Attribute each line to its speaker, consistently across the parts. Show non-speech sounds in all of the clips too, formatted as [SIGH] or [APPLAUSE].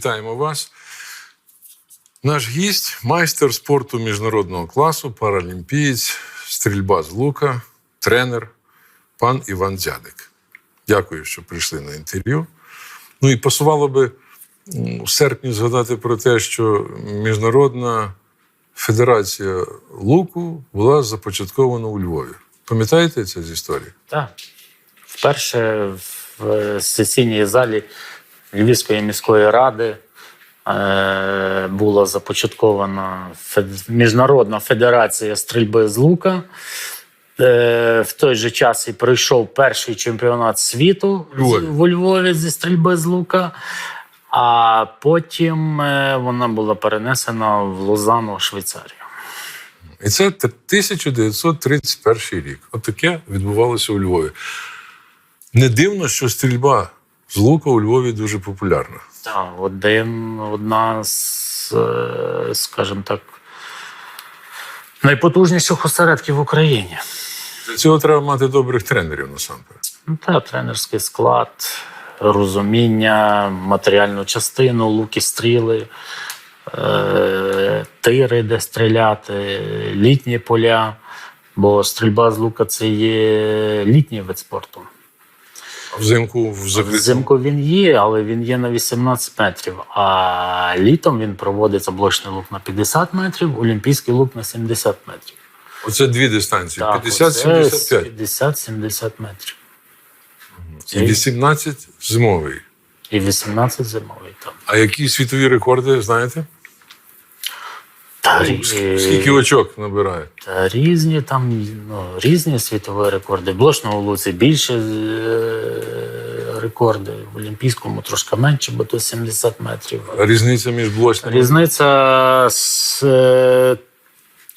Speaker 1: Вітаємо вас. Наш гість, майстер спорту міжнародного класу, паралімпієць, стрільба з лука, тренер, пан Іван Дзядик. Дякую, що прийшли на інтерв'ю. Ну і пасувало би в серпні згадати про те, що Міжнародна федерація луку була започаткована у Львові. Пам'ятаєте це з історії?
Speaker 2: Так. Вперше в сесійній залі Львівської міської ради е, була започаткована Міжнародна федерація стрільби з лука. Е, В той же час і пройшов перший чемпіонат світу
Speaker 1: У Львові.
Speaker 2: зі стрільби з лука. А потім е, вона була перенесена в Лозанну, Швейцарію.
Speaker 1: І це 1931 рік. От відбувалося у Львові. Не дивно, що стрільба з лука у Львові дуже популярна.
Speaker 2: Так, один, одна з, е, скажімо так, найпотужніших осередків в Україні.
Speaker 1: Для цього треба мати добрих тренерів насамперед.
Speaker 2: Ну, та, тренерський склад, розуміння, матеріальну частину, луки, стріли, е, тири, де стріляти, літні поля. Бо стрільба з лука це є літній вид спорту.
Speaker 1: А взимку.
Speaker 2: Взимку він є, але він є на 18 метрів. А літом він проводиться блочний лук на 50 метрів, олімпійський лук на 70 метрів.
Speaker 1: Оце дві дистанції: 50-75
Speaker 2: 50-70 метрів.
Speaker 1: і 18 зимовий.
Speaker 2: І 18 зимовий там.
Speaker 1: А які світові рекорди знаєте?
Speaker 2: Та, рі-
Speaker 1: Скільки очок набирає?
Speaker 2: та різні там ну, різні світові рекорди. В блочному луці більше е, рекорди, в олімпійському трошки менше, бо то 70 метрів.
Speaker 1: А Різниця між блочним
Speaker 2: Різниця з е,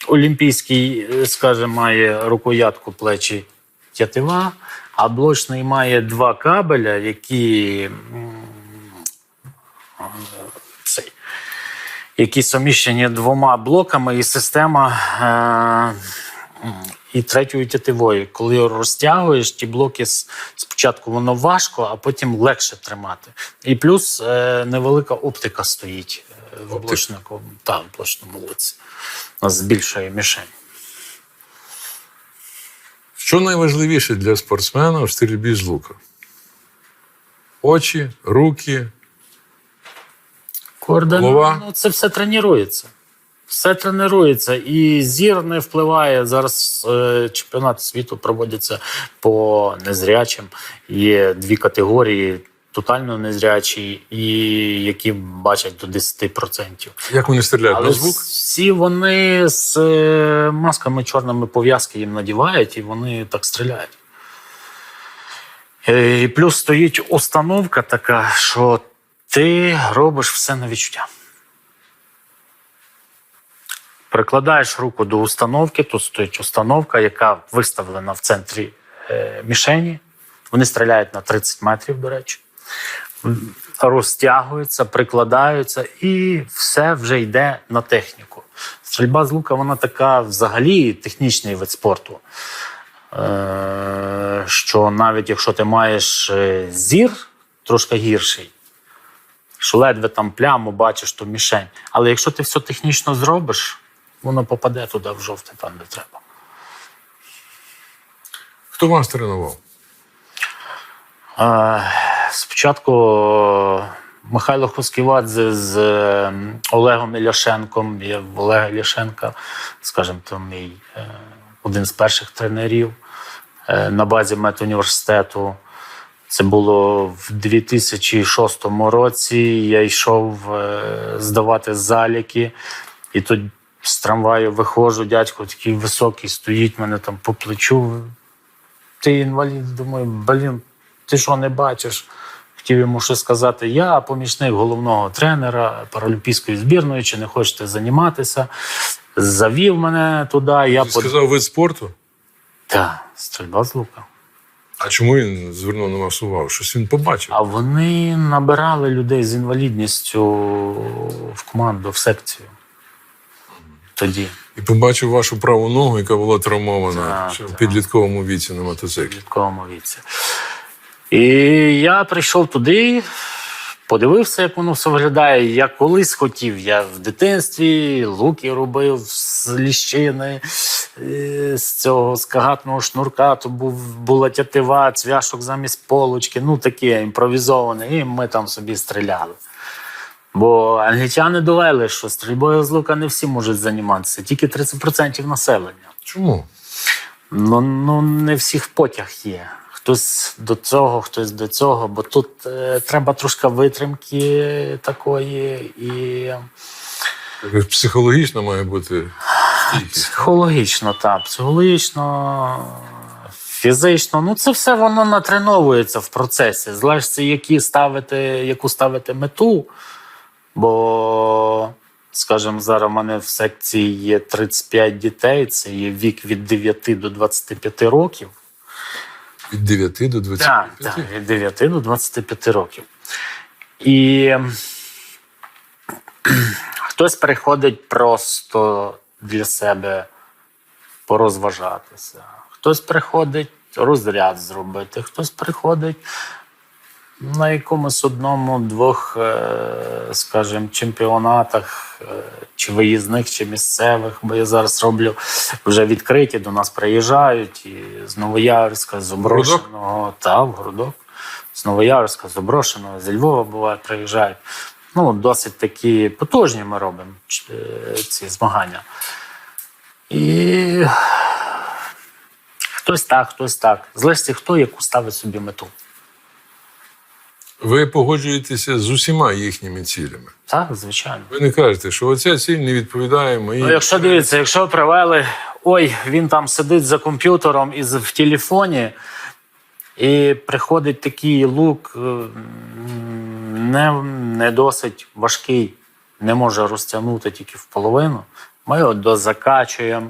Speaker 2: олімпійський, е, скажімо, має рукоятку плечі тятива, а блочний має два кабеля, які, які суміщені двома блоками, і система. Е, і третьою тятивою. Коли розтягуєш ті блоки, спочатку воно важко, а потім легше тримати. І плюс е, невелика оптика стоїть е, в блочнику, та, в блочному луці. У нас збільшує мішень.
Speaker 1: Що найважливіше для спортсмена в стрільбі з лука? Очі, руки.
Speaker 2: Координа-
Speaker 1: Голова?
Speaker 2: ну, це все тренується. Все тренується. І зір не впливає. Зараз е, чемпіонат світу проводяться по незрячим. Є дві категорії: тотально незрячі і які бачать до 10%.
Speaker 1: Як вони стріляють?
Speaker 2: Але
Speaker 1: на звук?
Speaker 2: всі вони з е, масками чорними пов'язки їм надівають, і вони так стріляють. Е, І плюс стоїть установка така, що ти робиш все на відчуття. Прикладаєш руку до установки, тут стоїть установка, яка виставлена в центрі е, мішені. Вони стріляють на 30 метрів, до речі розтягуються, прикладаються, і все вже йде на техніку. Стрільба з лука вона така взагалі технічний вид спорту. Е, що навіть якщо ти маєш е, зір трошки гірший, що ледве там пляму бачиш ту мішень. Але якщо ти все технічно зробиш, воно попаде туди в жовте, там де треба.
Speaker 1: Хто вас тренував?
Speaker 2: Е, Спочатку Михайло Хусківадзе з е, Олегом Іляшенком. Я Олега Іляшенка, скажімо, то мій е, один з перших тренерів на базі медуніверситету. Це було в 2006 році. Я йшов е, здавати заліки, і тут з трамваю виходжу, дядько такий високий, стоїть мене там по плечу. Ти інвалід, думаю, блін, ти що не бачиш? Хотів йому щось сказати. Я помічник головного тренера паралімпійської збірної, чи не хочете займатися. Завів мене туди. Я
Speaker 1: Ти
Speaker 2: под...
Speaker 1: сказав вид спорту?
Speaker 2: Так, стрільба з лука.
Speaker 1: А чому він звернув на вас увагу? Щось він побачив.
Speaker 2: А вони набирали людей з інвалідністю в команду, в секцію. Тоді.
Speaker 1: І побачив вашу праву ногу, яка була травмована
Speaker 2: Так,
Speaker 1: в
Speaker 2: так.
Speaker 1: підлітковому віці на мотоциклі.
Speaker 2: підлітковому віці. І я прийшов туди, подивився, як воно все виглядає. Я колись хотів. Я в дитинстві луки робив з ліщини, е, з цього з кагатного шнурка, то був, була тятива, цвяшок замість полочки, ну таке імпровізоване, і ми там собі стріляли. Бо англічани довели, що стрільбою з лука не всі можуть займатися, тільки 30% населення.
Speaker 1: Чому?
Speaker 2: Ну, ну не всіх потяг є. Хтось до цього, хтось до цього, бо тут е, треба трошки витримки такої і
Speaker 1: Психологічно має бути
Speaker 2: психологічно, так, психологічно, фізично. Ну, це все воно натреновується в процесі. Залежить, які ставити, яку ставити мету. Бо, скажімо, зараз в мене в секції є 35 дітей, це є вік від 9 до 25 років.
Speaker 1: Від 9 до 25.
Speaker 2: Так, так, від 9 до 25 років. І ем, [CLEARS THROAT] хтось приходить просто для себе порозважатися, хтось приходить розряд зробити, хтось приходить на якомусь одному-двох, е, скажімо, чемпіонатах, е, чи виїзних, чи місцевих. Бо я зараз роблю вже відкриті, до нас приїжджають і з Новоярська, з Оброшеного, та в Городок, з Новоярська, з Оброшеного, зі Львова буває, приїжджають. Ну, досить такі потужні ми робимо е, ці змагання. І хтось так, хтось так. Залежить, хто яку ставить собі мету.
Speaker 1: Ви погоджуєтеся з усіма їхніми цілями.
Speaker 2: Так, звичайно.
Speaker 1: Ви не кажете, що оця ціль не відповідає моїй.
Speaker 2: Ну, якщо дивіться, якщо привели, ой, він там сидить за комп'ютером і в телефоні, і приходить такий лук, е, не, не досить важкий, не може розтягнути тільки в половину. Ми його дозакачуємо,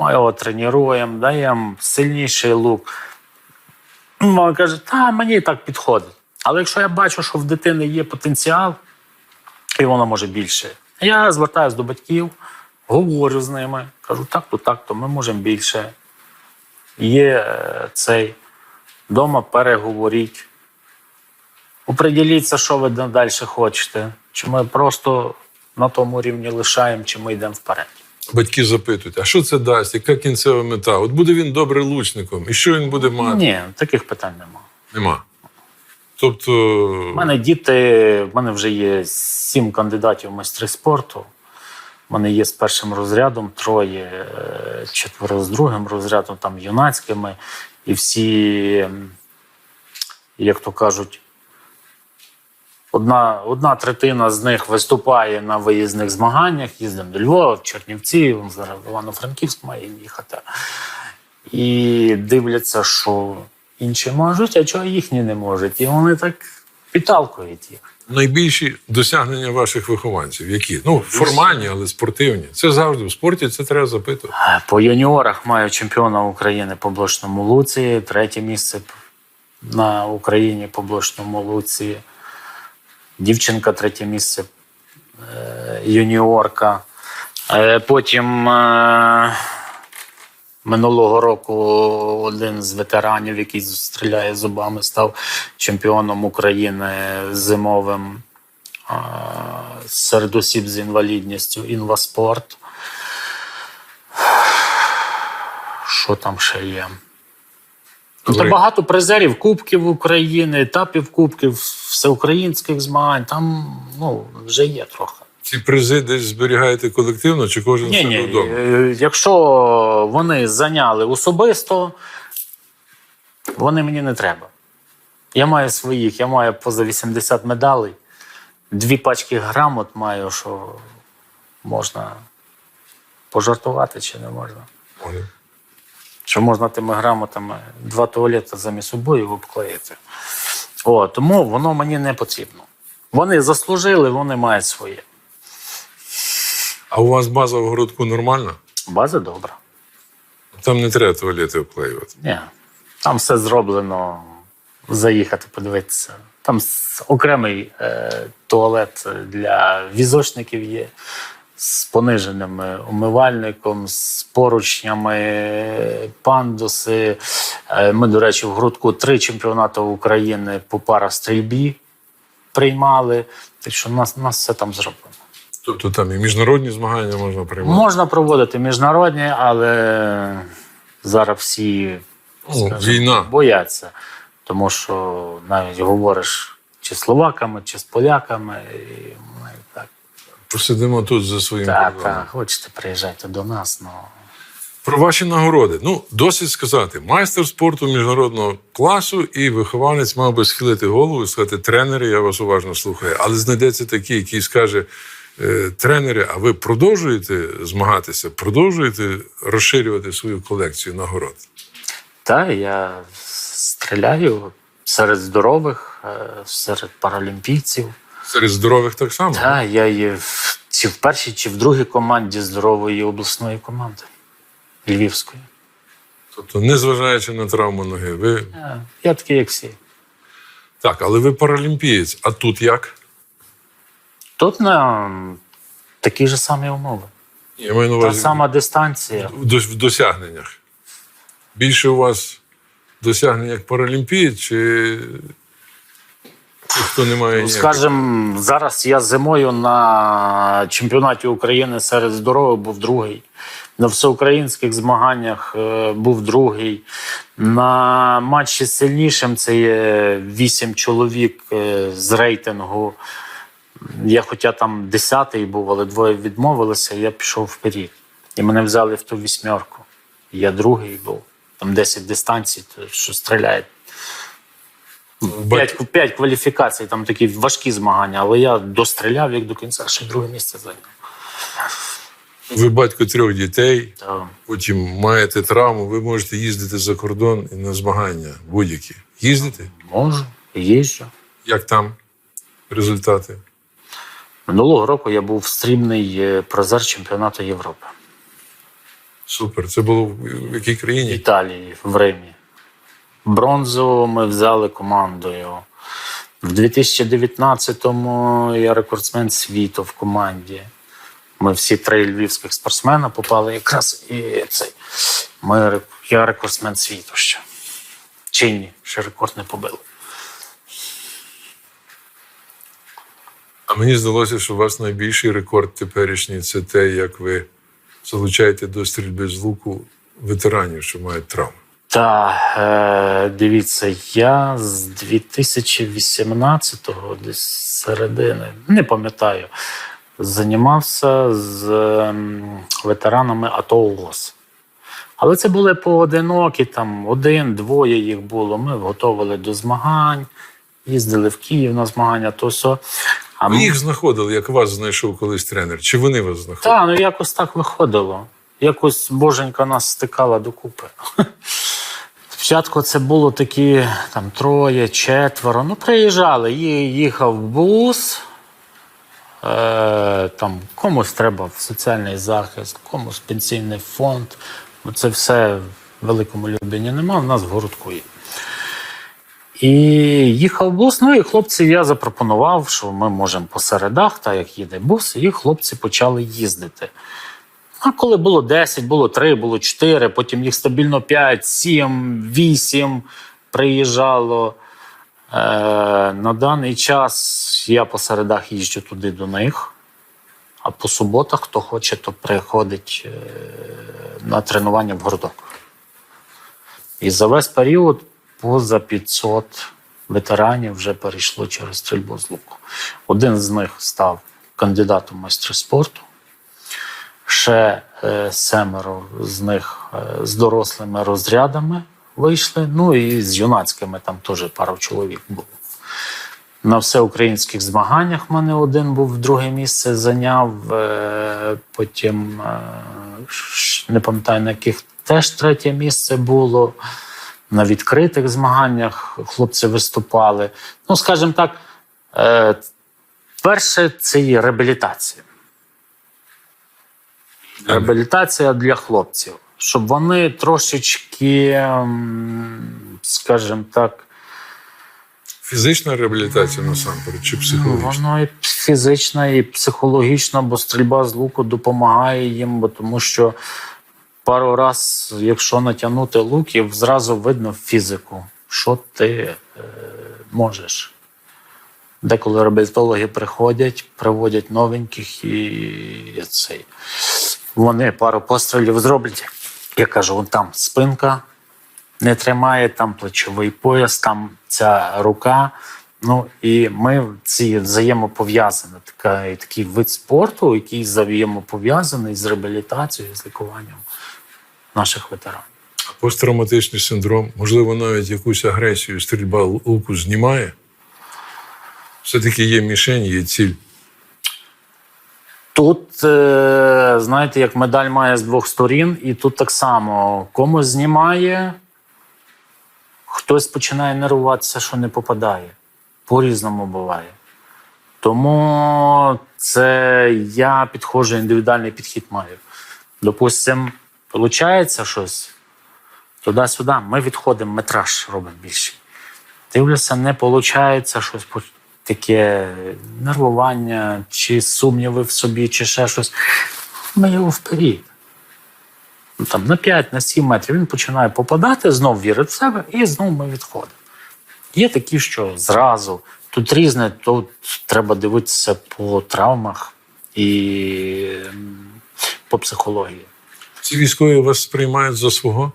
Speaker 2: ми його тренуємо, даємо сильніший лук. Він каже, та мені так підходить. Але якщо я бачу, що в дитини є потенціал, і воно може більше. Я звертаюся до батьків, говорю з ними, кажу, так, то так, то ми можемо більше. Є е, цей дома переговоріть. Оприділіться, що ви далі хочете. Чи ми просто на тому рівні лишаємо, чи ми йдемо вперед.
Speaker 1: Батьки запитують, а що це дасть, яка кінцева мета? От буде він добре лучником, і що він буде мати?
Speaker 2: Ні, таких питань немає.
Speaker 1: Нема. Тобто,
Speaker 2: У мене діти, в мене вже є сім кандидатів в майстри спорту. У мене є з першим розрядом, троє, е, четверо з другим розрядом, там юнацькими. І всі, як то кажуть, одна, одна третина з них виступає на виїзних змаганнях, їздимо до Львова, в Чернівці, зараз в Івано-Франківськ має їхати. І дивляться, що інші можуть, а чого їхні не можуть. І вони так підталкують їх.
Speaker 1: найбільші досягнення ваших вихованців, які? Ну, формальні, але спортивні. Це завжди в спорті, це треба запитувати.
Speaker 2: По юніорах маю чемпіона України по блочному луці, третє місце на Україні по блочному луці. Дівчинка третє місце е, юніорка. Е, Потім е, минулого року один з ветеранів, який стріляє зубами, став чемпіоном України зимовим серед осіб з інвалідністю інваспорт. Що там ще є? Ну, Та багато призерів Кубків України, етапів Кубків, всеукраїнських змагань. Там ну, вже є трохи.
Speaker 1: Ці призи десь зберігаєте колективно чи кожен
Speaker 2: Ні,
Speaker 1: себе
Speaker 2: ні,
Speaker 1: вдома?
Speaker 2: е, якщо вони зайняли особисто, вони мені не треба. Я маю своїх, я маю поза 80 медалей, дві пачки грамот маю, що можна пожартувати чи не можна.
Speaker 1: Може.
Speaker 2: що можна тими грамотами два туалети замість обоїв обклеїти. О, тому воно мені не потрібно. Вони заслужили, вони мають своє.
Speaker 1: А у вас база в городку нормальна?
Speaker 2: База добра.
Speaker 1: Там не треба туалети обклеювати.
Speaker 2: Ні. Там все зроблено. Заїхати, подивитися. Там окремий е, туалет для візочників є з пониженим умивальником, з поручнями, пандуси. Е, Ми, до речі, в грудку три чемпіонати України по парастрільбі. приймали. Так що у нас, у нас все там зроблено.
Speaker 1: Тобто там і міжнародні змагання можна приймати.
Speaker 2: Можна проводити міжнародні, але зараз всі скажімо,
Speaker 1: війна.
Speaker 2: бояться. Тому що навіть говориш чи з словаками, чи з поляками, і ми так.
Speaker 1: Посидимо тут за своїм
Speaker 2: Так, так, хочете приїжджайте до нас. Ну
Speaker 1: Про ваші нагороди. Ну, досить сказати, майстер спорту міжнародного класу і вихованець мав би схилити голову і сказати, тренери, я вас уважно слухаю. Але знайдеться такий, який скаже, «Е, тренери, а ви продовжуєте змагатися, продовжуєте розширювати свою колекцію нагород?
Speaker 2: та я стріляю серед здорових, е, серед паралімпійців.
Speaker 1: Серед здорових так само.
Speaker 2: Та я є в, чи в першій, чи в другій команді здорової обласної команди Львівської.
Speaker 1: Тобто, незважаючи на травму ноги, ви
Speaker 2: Е, Я такий, як всі.
Speaker 1: так, але ви паралімпієць. А тут як?
Speaker 2: Тут на такі ж самі умови.
Speaker 1: Я маю на
Speaker 2: Та сама дистанція.
Speaker 1: в дос- в досягненнях. Більше у вас досягнень як паралімпієць, чи хто не має ніяких?
Speaker 2: Скажем, зараз я зимою на чемпіонаті України серед здорових був другий. На всеукраїнських змаганнях е, був другий. На матчі з сильнішим це є вісім чоловік е, з рейтингу. Я хоча там десятий був, але двоє відмовилися, я пішов вперед. І мене взяли в ту вісьмерку. Я другий був. Там 10 дистанцій, що стріляє П'ять, п'ять кваліфікацій, там такі важкі змагання, але я достріляв як до кінця, ще друге місце зайняв.
Speaker 1: Ви батько трьох дітей,
Speaker 2: Та,
Speaker 1: потім маєте травму, ви можете їздити за кордон і на змагання будь-які. Їздите?
Speaker 2: можу, їжджу.
Speaker 1: Як там результати?
Speaker 2: Минулого року я був стрімний е, призер чемпіонату Європи
Speaker 1: Супер. Це було в якій
Speaker 2: в? Італії, в Римі. Бронзу ми взяли командою. В 2019-му я рекордсмен світу в команді. Ми всі три львівських спортсмена попали якраз і цей. Ми, я рекордсмен світу ще. Чинні, ще рекорд не побили.
Speaker 1: А мені здалося, що у вас найбільший рекорд теперішній це те, як ви залучаєте до стрільби з луку ветеранів, що мають травми.
Speaker 2: Та е, дивіться, я з 2018-го, десь середини, не пам'ятаю, займався з ем, ветеранами АТО ООС. Але це були поодинокі, там один, двоє їх було. Ми готували до змагань, їздили в Київ на змагання, то все. А
Speaker 1: Ви
Speaker 2: ми-
Speaker 1: їх знаходили, як вас знайшов колись тренер? Чи вони вас знаходили?
Speaker 2: та, ну якось так виходило. Якось боженька нас стикала докупи. [LAUGHS] Спочатку це було такі там троє, четверо. Ну, приїжджали, їхав бус. Е, там комусь треба в соціальний захист, комусь пенсійний фонд. Це все в великому любінні нема, в нас в городку є. І їхав бус. Ну і хлопці я запропонував, що ми можемо по середах, так як їде бус, і хлопці почали їздити. А коли було 10, було 3, було 4, потім їх стабільно 5, 7, 8 приїжджало. Е, на даний час я по середах їжджу туди до них. А по суботах, хто хоче, то приходить е, на тренування в городок. І за весь період поза 500 ветеранів вже перейшло через стрільбу з луку. Один з них став кандидатом в майстри спорту. Ще е, семеро з них е, з дорослими розрядами вийшли. Ну і з юнацькими там теж пару чоловік було. На всеукраїнських змаганнях в мене один був друге місце зайняв. е, Потім е, не пам'ятаю, на яких теж третє місце було. На відкритих змаганнях хлопці виступали. Ну, скажімо так, е, перше це є реабілітація. Реабілітація для хлопців, щоб вони трошечки, м, скажімо так,
Speaker 1: Фізична реабілітація насамперед, чи психологічна?
Speaker 2: Воно і фізична, і психологічна, бо стрільба з луку допомагає їм, бо тому що пару раз, якщо натягнути луків, зразу видно фізику, що ти е, можеш. Деколи реабілітологи приходять, приводять новеньких і цей. Вони пару пострілів зроблять. Я кажу, вон там спинка не тримає, там плечовий пояс, там ця рука. Ну і ми ці взаємопов'язані. Така, такий вид спорту, який взаємопов'язаний з реабілітацією, з лікуванням наших ветеранів.
Speaker 1: Посттравматичний синдром, можливо, навіть якусь агресію, стрільба луку знімає. Все-таки є мішень, є ціль.
Speaker 2: Тут, е, знаєте, як медаль має з двох сторін, і тут так само комусь знімає, хтось починає нервуватися, що не попадає. По-різному буває. Тому це я підходжу, індивідуальний підхід маю. Допустим, виходить щось туди-сюди, ми відходимо, метраж робимо більший. Дивлюся, не виходить щось таке нервування, чи сумніви в собі, чи ще щось. Ми його вперед. Ну, Там, на 5, на 7 метрів він починає попадати, знов вірить в себе, і знов ми відходимо. Є такі, що зразу. Тут різне, тут треба дивитися по травмах і по психології.
Speaker 1: Ці військові вас сприймають за свого.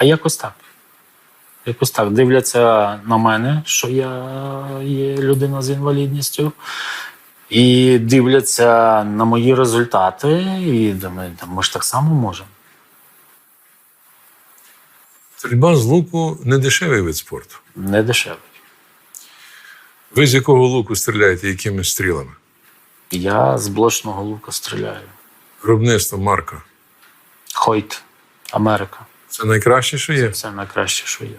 Speaker 2: А якось так. Якось так. Дивляться на мене, що я є людина з інвалідністю, і дивляться на мої результати, і думають, ми ж так само можемо.
Speaker 1: Стрільба з луку не дешевий вид спорту.
Speaker 2: Не дешевий.
Speaker 1: Ви з якого луку стріляєте, якими стрілами?
Speaker 2: Я з блочного лука стріляю.
Speaker 1: Виробництво марка.
Speaker 2: Хойт, Америка.
Speaker 1: Це найкраще, що є.
Speaker 2: Це найкраще, що є.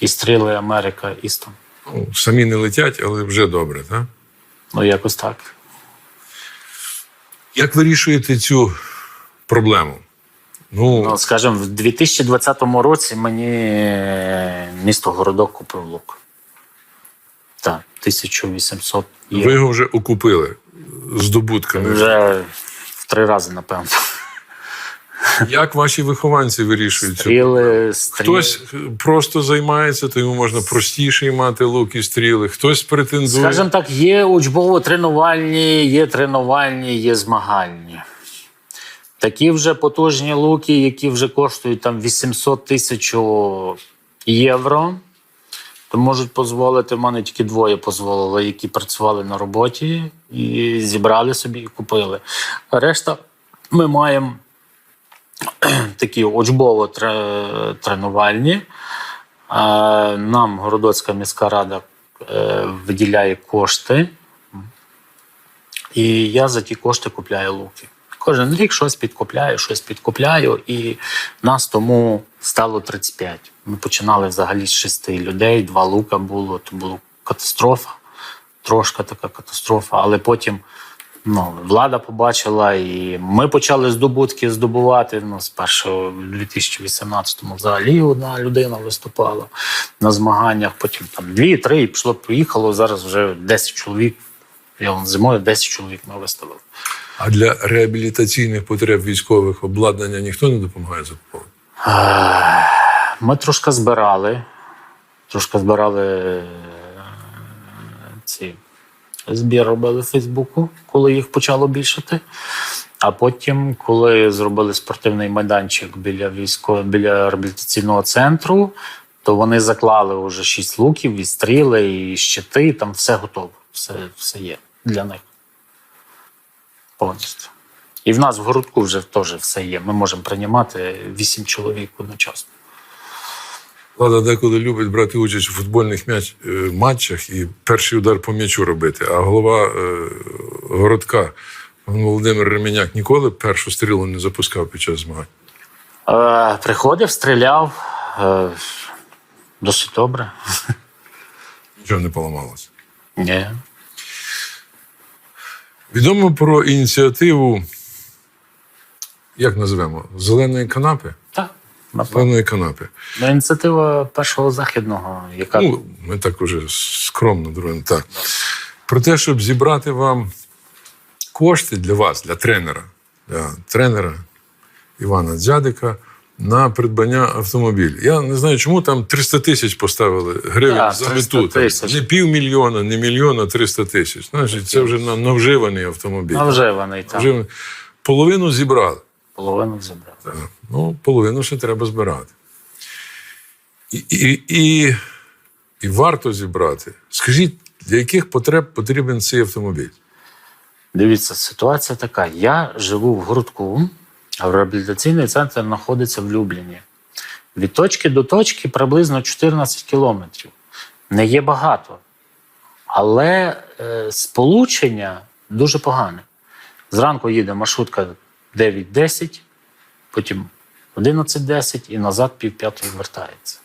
Speaker 2: І стріли Америка, Істон.
Speaker 1: Ну, самі не летять, але вже добре, так?
Speaker 2: Ну, якось так.
Speaker 1: Як вирішуєте цю проблему? Ну,
Speaker 2: Ну, скажімо, в 2020 році мені місто Городок купив лук. Так, 1800
Speaker 1: ви його вже окупили здобутками.
Speaker 2: Вже в три рази, напевно.
Speaker 1: Як ваші вихованці вирішують
Speaker 2: Стріли, стріли.
Speaker 1: Хтось просто займається, то йому можна простіше мати лук і стріли. Хтось претендує.
Speaker 2: Скажімо так, є учбово-тренувальні, є тренувальні, є змагальні. Такі вже потужні луки, які вже коштують там 800 тисяч євро, то можуть дозволити. В мене тільки двоє дозволили, які працювали на роботі і зібрали собі і купили. А решта ми маємо [CLEARS THROAT] такі учбово-тренувальні. Нам Городоцька міська рада е, виділяє кошти, і я за ті кошти купляю луки. Кожен рік щось підкупляю, щось підкупляю, і нас тому стало 35. Ми починали взагалі з шести людей, два лука було, то була катастрофа, трошка така катастрофа, але потім. Ну, влада побачила, і ми почали здобутки здобувати. Ну, спершу в 2018-му взагалі одна людина виступала на змаганнях, потім там дві, три, і пішло, поїхало. Зараз вже 10 чоловік. Я вон зимою 10 чоловік ми виставили.
Speaker 1: А для реабілітаційних потреб військових обладнання ніхто не допомагає закуповувати?
Speaker 2: Ми трошки збирали, трошки збирали е, ці збір робили в Фейсбуку, коли їх почало більшати. А потім, коли зробили спортивний майданчик біля військового біля реабілітаційного центру, то вони заклали вже шість луків, і стріли, і щити, і там все готово. Все, все є для них. Повністю. І в нас в городку вже теж все є. Ми можемо приймати вісім чоловік одночасно.
Speaker 1: Влада деколи любить брати участь у футбольних м'яч, е, матчах і перший удар по м'ячу робити. А голова е, городка Володимир Ременяк ніколи першу стрілу не запускав під час змагань.
Speaker 2: Е, приходив, стріляв. Е, досить добре. [LAUGHS]
Speaker 1: Нічого не поламалося.
Speaker 2: Ні.
Speaker 1: Відомо про ініціативу, як називемо, зеленої канапи.
Speaker 2: Так.
Speaker 1: Зеленої канапи.
Speaker 2: Ну, Ініціатива першого західного, яка
Speaker 1: Ну, ми так уже скромно дружимо. Так. Про те, щоб зібрати вам кошти для вас, для тренера, для тренера Івана Дзядика на придбання автомобіля. Я не знаю, чому там 300 тисяч поставили гривень
Speaker 2: Так,
Speaker 1: за мету. Не півмільйона, не мільйона, 300 тисяч. Значить, це вже на, на вживаний автомобіль.
Speaker 2: Вже вони там
Speaker 1: половину зібрали.
Speaker 2: половину зібрали.
Speaker 1: Так. Ну, половину ще треба збирати. І, і, і, і варто зібрати. Скажіть, для яких потреб потрібен цей автомобіль?
Speaker 2: Дивіться, ситуація така. Я живу в Грудку, реабілітаційний центр знаходиться в Любліні. Від точки до точки приблизно 14 кілометрів. Не є багато. Але е, сполучення дуже погане. Зранку їде маршрутка 9-10, потім 11-10 і назад півп'ятої вертається.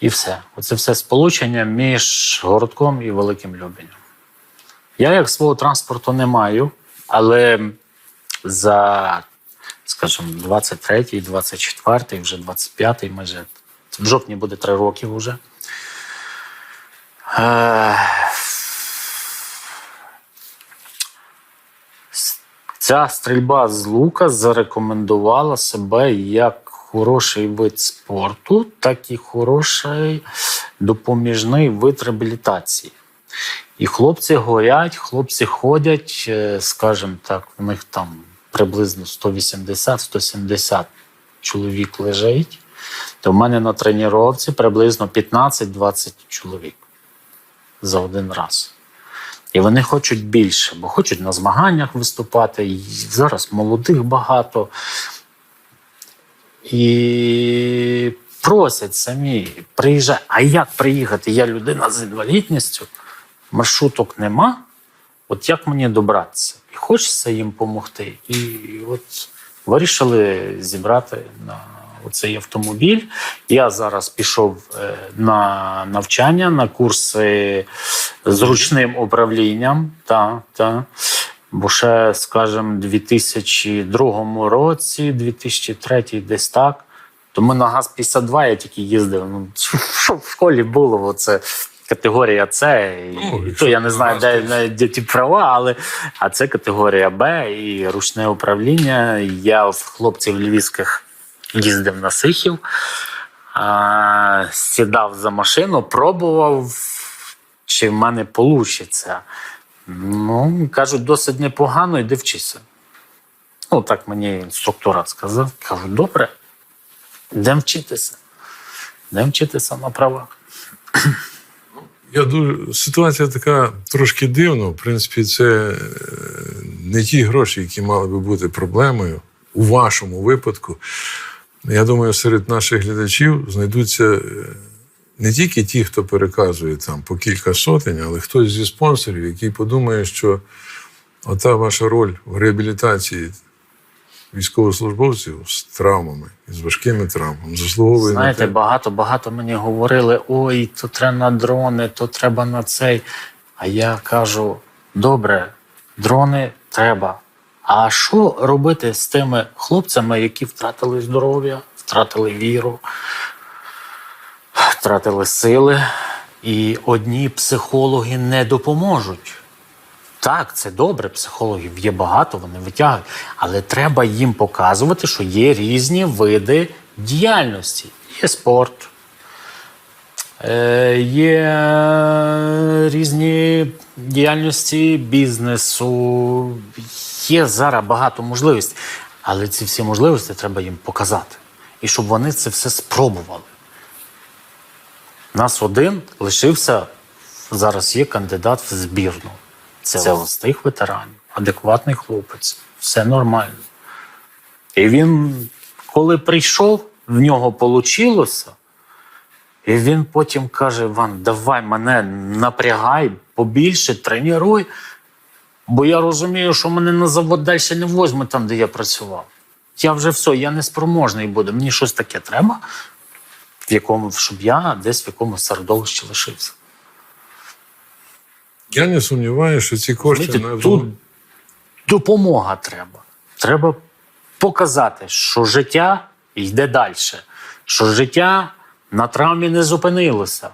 Speaker 2: І все. Оце все сполучення між городком і Великим Любенем. Я як свого транспорту не маю, але за, скажімо, 23-й, 24-й, вже 25-й, майже в жовтні буде 3 роки вже. Е, Ця стрільба з лука зарекомендувала себе як хороший вид спорту, так і хороший допоміжний вид реабілітації. І хлопці горять, хлопці ходять, е, скажімо так, у них там приблизно 180-170 чоловік лежить. То в мене на тренувці приблизно 15-20 чоловік за один раз. І вони хочуть більше, бо хочуть на змаганнях виступати. І зараз молодих багато. І просять самі, приїжджай. А як приїхати? Я людина з інвалідністю, маршруток нема. От як мені добратися? І хочеться їм допомогти. І от вирішили зібрати на цей автомобіль. Я зараз пішов е, на навчання, на курси з ручним управлінням. Та, та. Бо ще, скажімо, 2002 році, 2003 десь так. То ми на ГАЗ-52 я тільки їздив. Ну, що в школі було, це категорія С. І,
Speaker 1: Ну,
Speaker 2: і то я не знаю, де, де, де ті права, але а це категорія Б і ручне управління. Я в хлопців львівських їздив на Сихів, а, сідав за машину, пробував, чи в мене вийде. Ну, кажуть, досить непогано, йди вчися. Ну, так мені інструктора сказав. Кажу, добре, йдемо вчитися. Йдемо вчитися на правах.
Speaker 1: Я дуже ситуація така трошки дивна. В принципі, це е, не ті гроші, які мали би бути проблемою у вашому випадку. Я думаю, серед наших глядачів знайдуться е, не тільки ті, хто переказує там по кілька сотень, але хтось зі спонсорів, який подумає, що ота ваша роль в реабілітації військовослужбовців з травмами, з важкими травмами, заслуговує
Speaker 2: Знаєте, багато багато мені говорили: ой, то треба на дрони, то треба на цей. А я кажу: добре, дрони треба. А що робити з тими хлопцями, які втратили здоров'я, втратили віру, втратили сили, і одні психологи не допоможуть. Так, це добре, психологів є багато, вони витягують. Але треба їм показувати, що є різні види діяльності. Є спорт, е, є різні діяльності бізнесу, є зараз багато можливостей. Але ці всі можливості треба їм показати. І щоб вони це все спробували. Нас один лишився, зараз є кандидат в збірну. Це, це з ветеранів, адекватний хлопець, все нормально. І він, коли прийшов, в нього вийшло, і він потім каже: Іван, давай мене напрягай побільше, тренуй, бо я розумію, що мене на завод далі не возьме там, де я працював. Я вже все, я не спроможний буду. Мені щось таке треба, в якому, щоб я десь в якомусь середовищі лишився.
Speaker 1: Я не сумніваюся, що ці кошти
Speaker 2: Розумієте,
Speaker 1: на
Speaker 2: тут допомога треба. Треба показати, що життя йде далі, що життя на травмі не зупинилося,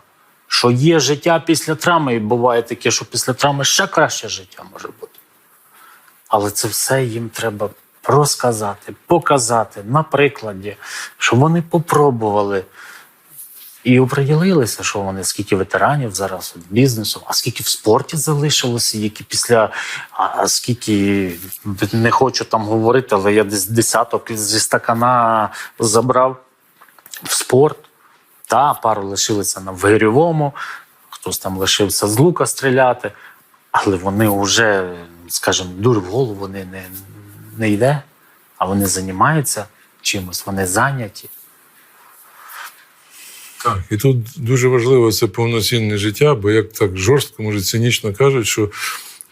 Speaker 2: що є життя після травми, і буває таке, що після травми ще краще життя може бути. Але це все їм треба розказати, показати на прикладі, щоб вони попробували. І оприділилися, що вони скільки ветеранів зараз от бізнесу, а скільки в спорті залишилося, які після а, скільки не хочу там говорити, але я десь десяток зі стакана забрав в спорт. Та пару лишилися на вигрівому, хтось там лишився з лука стріляти, але вони вже, скажімо, дур в голову не, не, не йде, а вони займаються чимось, вони зайняті.
Speaker 1: Так, і тут дуже важливо це повноцінне життя, бо як так жорстко, може цинічно кажуть, що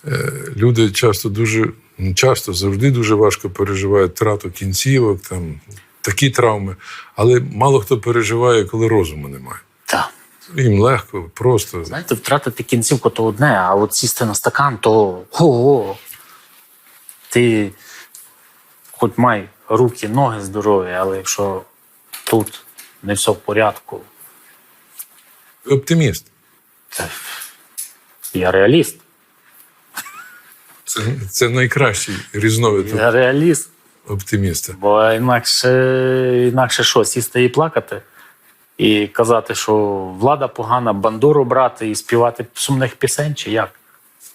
Speaker 1: е, люди часто дуже ну, часто завжди дуже важко переживають втрату кінцівок, там такі травми, але мало хто переживає, коли розуму немає.
Speaker 2: Так.
Speaker 1: Їм легко, просто.
Speaker 2: Знаєте, втратити кінцівку то одне, а от сісти на стакан, то ого. Ти хоч май руки, ноги здорові, але якщо тут не все в порядку,
Speaker 1: оптиміст.
Speaker 2: я реаліст.
Speaker 1: Це, це найкращий різновид
Speaker 2: Я реаліст.
Speaker 1: оптиміста.
Speaker 2: Бо інакше, інакше що, сісти і плакати, і казати, що влада погана, бандуру брати і співати сумних пісень, чи як?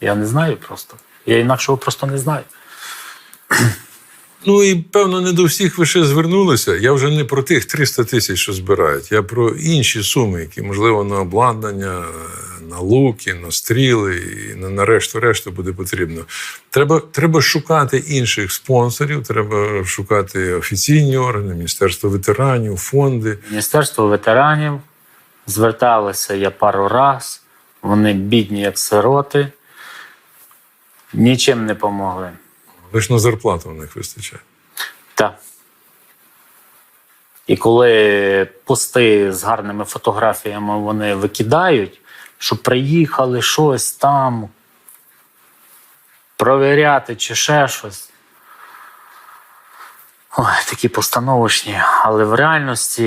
Speaker 2: Я не знаю просто. Я інакшого просто не знаю.
Speaker 1: Ну і певно, не до всіх ви ще звернулися. Я вже не про тих 300 тисяч, що збирають. Я про інші суми, які можливо на обладнання, на луки, на стріли і на, на решту решту буде потрібно. Треба, треба шукати інших спонсорів, треба шукати офіційні органи, міністерство ветеранів, фонди.
Speaker 2: Міністерство ветеранів зверталися я пару раз. Вони бідні, як сироти, нічим не помогли.
Speaker 1: Лише на зарплату в них вистачає.
Speaker 2: Так. І коли пости з гарними фотографіями вони викидають, що приїхали щось там провіряти чи ще щось. Ой, такі постановочні, але в реальності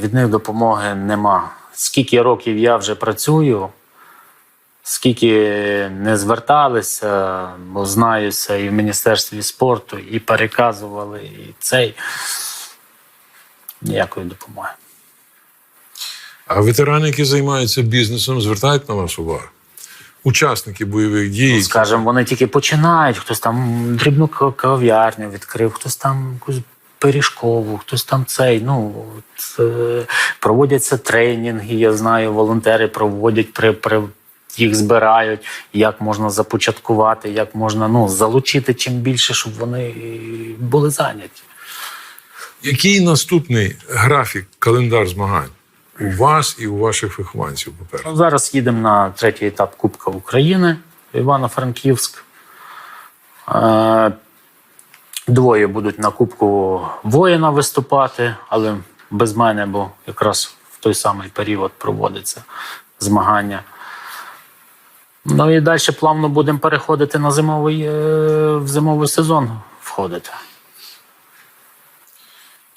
Speaker 2: від них допомоги нема. Скільки років я вже працюю, скільки не зверталися, бо знаюся і в Міністерстві спорту, і переказували, і цей. Ніякої допомоги.
Speaker 1: А ветерани, які займаються бізнесом, звертають на вас увагу. Учасники бойових дій.
Speaker 2: Ну, скажімо, вони тільки починають, хтось там дрібну кав'ярню відкрив, хтось там якусь пиріжкову, хтось там цей. Ну от, е, проводяться тренінги. Я знаю, волонтери проводять при, при їх збирають, як можна започаткувати, як можна ну, залучити чим більше, щоб вони були зайняті.
Speaker 1: Який наступний графік, календар змагань у вас і у ваших вихованців? По-перше,
Speaker 2: Ну, Зараз їдемо на третій етап Кубка України Івано-Франківськ. Е, Двоє будуть на Кубку воїна виступати, але без мене, бо якраз в той самий період проводиться змагання. Ну і далі плавно будемо переходити на зимовий, е, в зимовий сезон входити.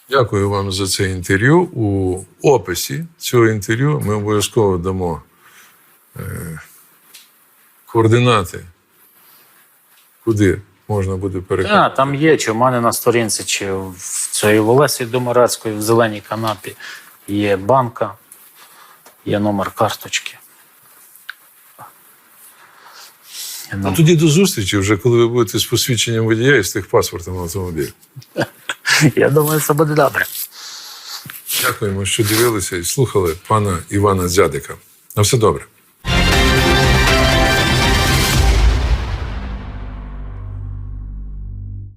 Speaker 1: дякую вам за це інтерв'ю. У описі цього інтерв'ю ми обов'язково дамо е, координати, куди можна буде переходити.
Speaker 2: А, там є, чи в мене на сторінці, чи в цієї в Олесі Домарецької в зеленій канапі є банка, є номер карточки. Я
Speaker 1: А тоді до зустрічі, вже коли ви будете з посвідченням водія і з тих паспортом автомобіль.
Speaker 2: Я думаю, це буде добре.
Speaker 1: Дякуємо, що дивилися і слухали пана Івана Дзядика. На все добре.